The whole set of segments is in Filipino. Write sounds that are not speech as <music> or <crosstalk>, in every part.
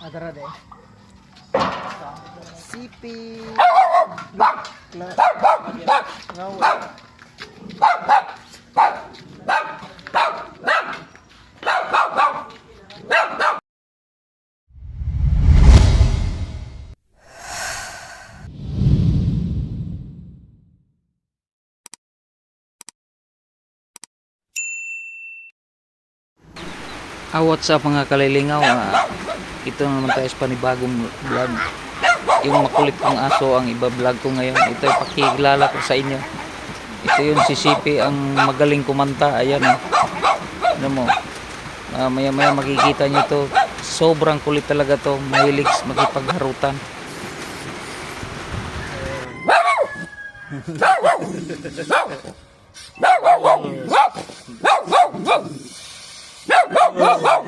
Adara de. CP. Ngawa. Ah, what's up mga kalilingaw? Ah, ito na naman tayo sa panibagong vlog. Yung makulit kong aso ang iba-vlog ko ngayon. Ito ay pakikilala ko sa inyo. Ito yung si Sipi ang magaling kumanta. Ayan oh. Ano mo? Ah, maya maya makikita nyo to. Sobrang kulit talaga to. Mahilig makipagharutan. <laughs>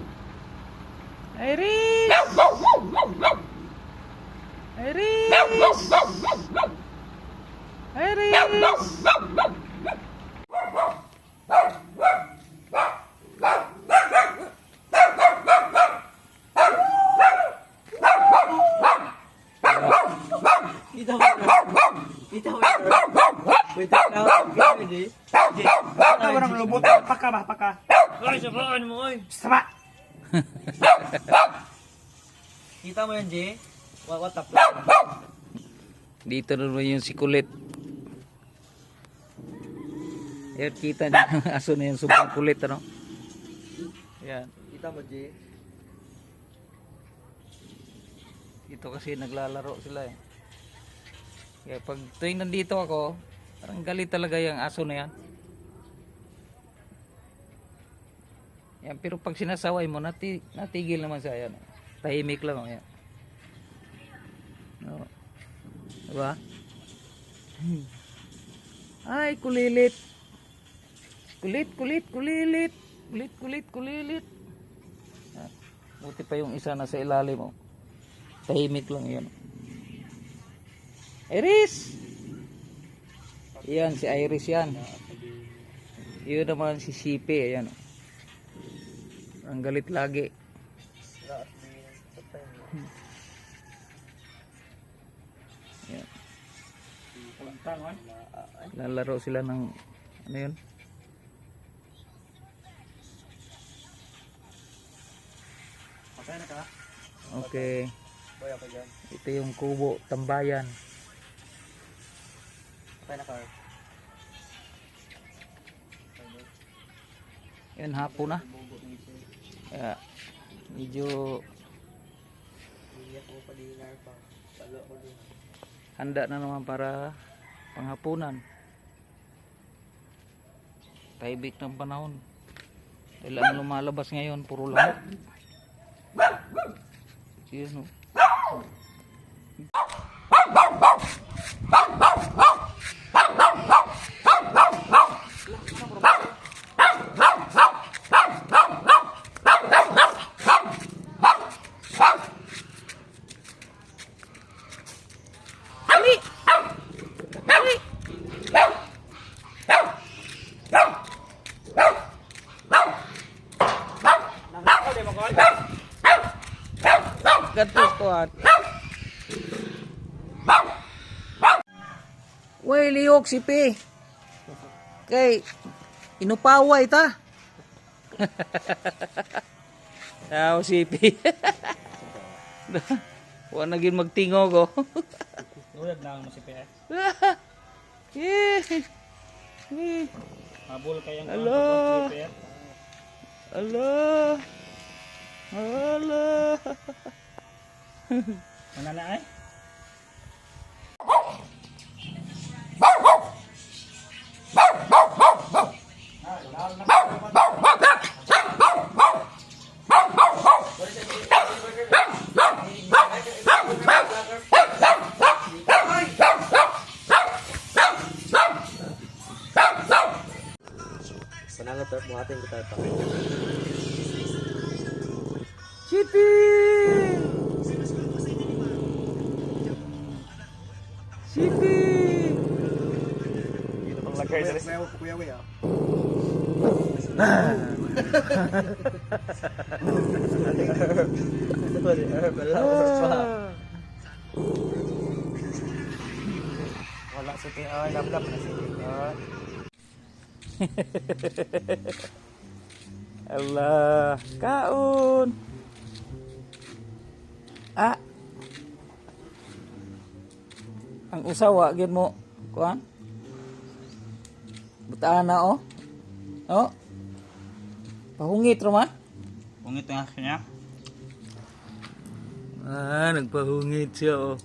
na siya. Lucio. May na mo ng lubot. Paka ba? Paka. Ay, sabaan mo, oy. Sama. <laughs> Kita mo yan, Jay? What, what the fuck? Dito na naman yung si Kulit. Ayan, kita niyo ang <laughs> aso na yan. Sobrang kulit, ano? Ayan. Kita mo, Jay? Dito kasi naglalaro sila eh. Kaya pag tuwing nandito ako, parang galit talaga yung aso na yan. Yan, pero pag sinasaway mo, nati, natigil naman siya. Yan. Tahimik lang. oh, Yan. No. Diba? <clears throat> Ay, kulilit. Kulit, kulit, kulilit. Kulit, kulit, kulilit. Yan. Buti pa yung isa na sa ilalim mo. Tahimik lang yun. Iris! Yan, si Iris yan. Yun naman si Sipi. Ayan. Ang galit lagi. Yan. Lalaro sila ng ano yun? Okay. Ito yung kubo, tambayan. Patay na. Yan, hapon na. Kaya, medyo Hindi ako pa dinar pa. Talo ko din. handa na naman para panghapunan. Tahimik ng panahon. Dahil ang lumalabas ngayon, puro lamok. Yun, oh. At. Way lihok si P. Kay inupaway ta. <laughs> Tao si P. <laughs> Wa na gyud magtingog oh. Nulad na masipir. <laughs> Eh. Eh. Mabul kayang Hello. Ala. Ala. Mana na eh. ay? Panangat mo ating kita pa. Chippy! Chippy! Dito pang lagay <laughs> sa Kuya, kuya, kuya. Ah. Wala sa tingin. Ay, lablap na sa tingin. Allah, kaon. Ah. Ang usawa gid mo, kuan? Butaan na oh. Oh. Pahungit ro man. Pungit ang akin niya. Ah, nagpahungit siya oh.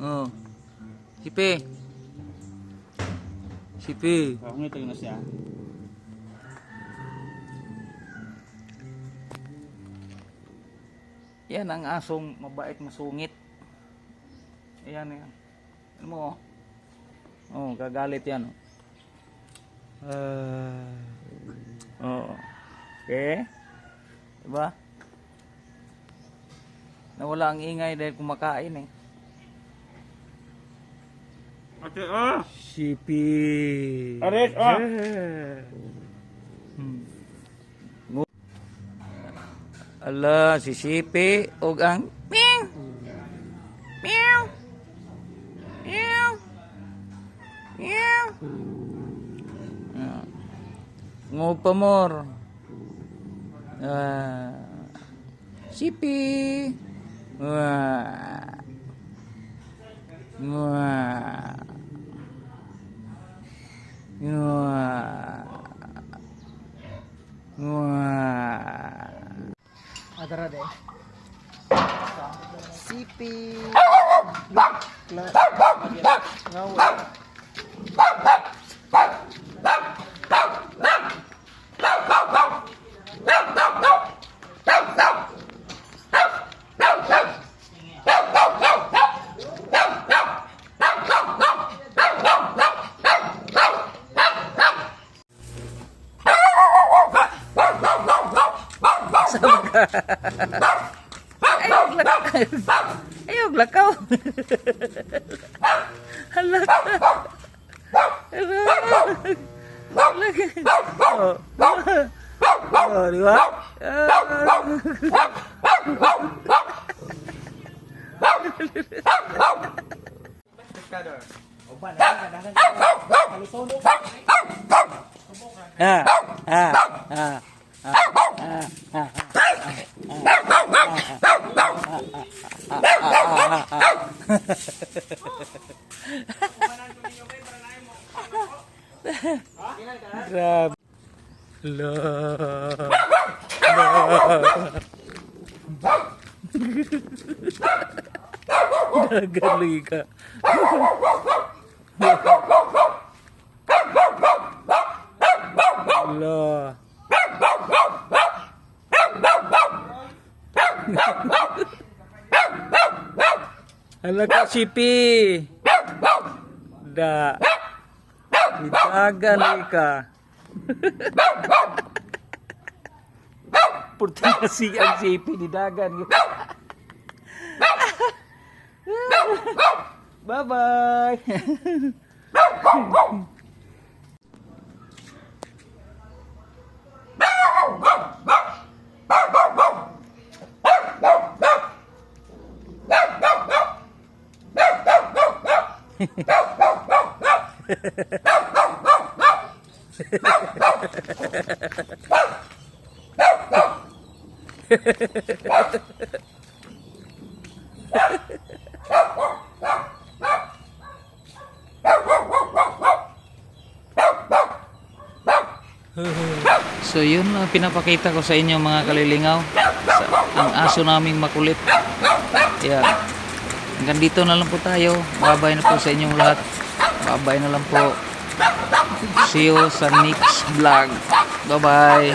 oh. Sipi. Sipi. Lang na siya. Yan ang asong mabait masungit. Ayan yan. Ano mo? oh? Oh, kagalit yan. Oh. Ah. oh. Okay. Diba? Nawala ang ingay dahil kumakain eh. Ate, ah! Sipi. Aris, ah! Hmm. Ala, si Sipi og ang meow. Meow. Meow. Meow. Ngo pa more. Ah. Sipi. Wah. Wah. Wah. Wah. Adara de. Sipi. Ngawa. Ayog lakaw. Ayog lakaw. Halak. Oh. Oh, di ba? Ah, ah, ah, ah, ah, ah. Grabe. La. <laughs> Nagaling ka. <laughs> La. Hala ka, Sipi. Da. Itagan ka. <laughs> Purti na si ang Sipi ni Dagan. <laughs> Bye-bye. <laughs> <laughs> So yun ang pinapakita ko sa inyo mga kalilingaw. Sa, ang aso naming makulit. Yeah. Hanggang dito na lang po tayo. Babay na po sa inyong lahat. Babay na lang po. See you sa next vlog. Bye bye.